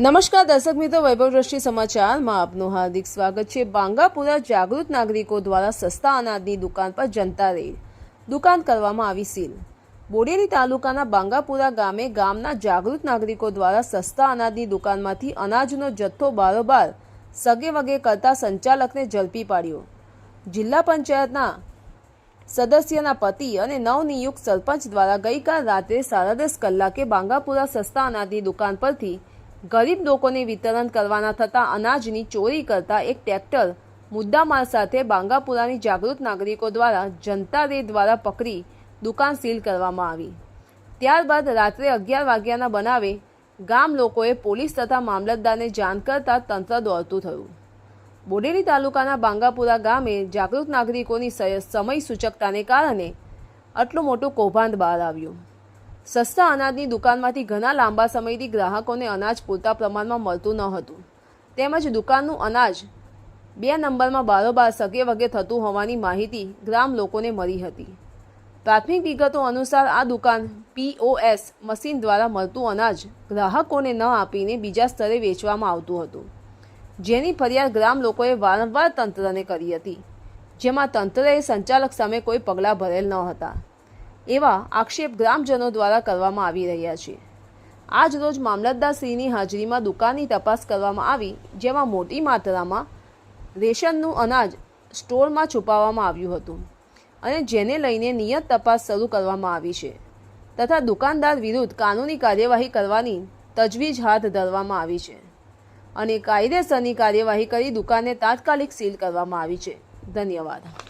નમસ્કાર, દર્શક મિત્રો વૈભવ દ્રષ્ટિ સમાચારમાં આપનું હાર્દિક સ્વાગત છે. બાંગાપુરા જાગૃત નાગરિકો દ્વારા સસ્તા અનાજની દુકાન પર જનતા રેડ. દુકાન કરવામાં આવી સીલ. બોડેલી તાલુકાના બાંગાપુરા ગામે ગામના જાગૃત નાગરિકો દ્વારા સસ્તા અનાજની દુકાનમાંથી અનાજનો જથ્થો બારોબાર સગે વગે કરતા સંચાલકને ઝડપી પાડ્યો. જિલ્લા પંચાયતના સદસ્યના પતિ અને નવનિયુક્ત સરપંચ દ્વારા ગઈકાલ રાત્રે સાડા દસ કલાકે બાંગાપુરા સસ્તા અનાજની દુકાન પરથી ગરીબ લોકોને વિતરણ કરવાના થતા અનાજની ચોરી કરતા એક ટ્રેક્ટર મુદ્દામાલ સાથે બાંગાપુરાની જાગૃત નાગરિકો દ્વારા જનતા રે દ્વારા પકડી દુકાન સીલ કરવામાં આવી. ત્યારબાદ રાત્રે અગિયાર વાગ્યાના બનાવે ગામ લોકોએ પોલીસ તથા મામલતદારને જાણ કરતા તંત્ર દોડતું થયું. બોડેલી તાલુકાના બાંગાપુરા ગામે જાગૃત નાગરિકોની સમય સૂચકતાને કારણે આટલું મોટું કૌભાંડ બહાર આવ્યું. સસ્તા અનાજની દુકાનમાંથી ઘણા લાંબા સમયથી ગ્રાહકોને અનાજ પૂરતા પ્રમાણમાં મળતું ન હતું. તેમજ દુકાનનું અનાજ બે નંબરમાં બારોબાર સગે વગે થતું હોવાની માહિતી ગ્રામ લોકોને મળી હતી. પ્રાથમિક વિગતો અનુસાર આ દુકાન પીઓએસ મશીન દ્વારા મળતું અનાજ ગ્રાહકોને ન આપીને બીજા સ્તરે વેચવામાં આવતું હતું. જેની ફરિયાદ ગ્રામ લોકોએ વારંવાર તંત્રને કરી હતી, જેમાં તંત્રએ સંચાલક સામે કોઈ પગલાં ભરેલ ન હતા. એવા આક્ષેપ ગ્રામજનો દ્વારા કરવામાં આવી રહ્યા છે. આજ રોજ મામલતદારશ્રીની હાજરીમાં દુકાનની તપાસ કરવામાં આવી, જેમાં મોટી માત્રામાં રેશનનું અનાજ સ્ટોરમાં છુપાવવામાં આવ્યું હતું અને જેને લઈને નિયત તપાસ શરૂ કરવામાં આવી છે તથા દુકાનદાર વિરુદ્ધ કાનૂની કાર્યવાહી કરવાની તજવીજ હાથ ધરવામાં આવી છે અને કાયદેસરની કાર્યવાહી કરી દુકાનને તાત્કાલિક સીલ કરવામાં આવી છે. ધન્યવાદ.